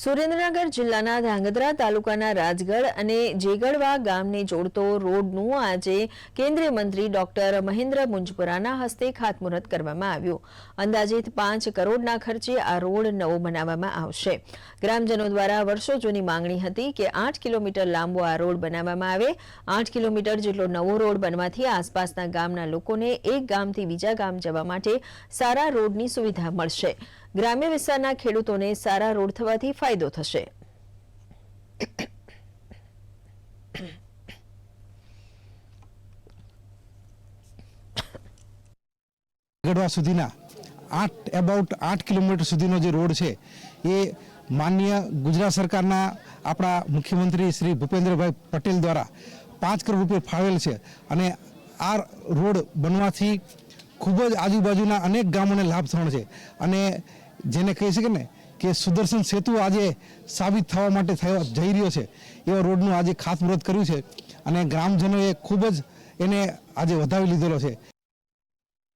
સુરેન્દ્રનગર જિલ્લાના ધાંગધ્રા તાલુકાના રાજગઢ અને જેગડવા ગામને જોડતો રોડનું આજે કેન્દ્રીય મંત્રી ડોક્ટર મહેન્દ્ર મુંજપુરાના હસ્તે ખાતમુહૂર્ત કરવામાં આવ્યું. અંદાજિત પાંચ કરોડના ખર્ચે આ રોડ નવો બનાવવામાં આવશે. ગ્રામજનો દ્વારા વર્ષો જૂની માંગણી હતી કે આઠ કિલોમીટર લાંબો આ રોડ બનાવવામાં આવે. આઠ કિલોમીટર જેટલો નવો રોડ બનવાથી આસપાસના ગામના લોકોને એક ગામથી બીજા ગામ જવા માટે સારા રોડની સુવિધા મળશે. ગ્રામ્ય વિસ્તારના ખેડૂતોને સારા રોડ થવાથી ફાયદો થશે. ગઢવા સુધીના આઠ એબાઉટ આઠ કિલોમીટર સુધીનો જે રોડ છે, એ માન્ય ગુજરાત સરકારના આપણા મુખ્યમંત્રી શ્રી ભૂપેન્દ્રભાઈ પટેલ દ્વારા પાંચ કરોડ રૂપિયા ફાળવેલ છે. અને આ રોડ બનવાથી ખૂબ જ આજુબાજુના અનેક ગામોને લાભ થવાનો છે. અને જેને કહી શકે ને કે સુદર્શન સેતુ આજે સાબિત થવા માટે થયો, જઈ રહ્યો છે. એવા રોડનું આજે ખાતમુહૂર્ત કર્યું છે અને ગ્રામજનોએ ખૂબ જ એને આજે વધાવી લીધેલો છે.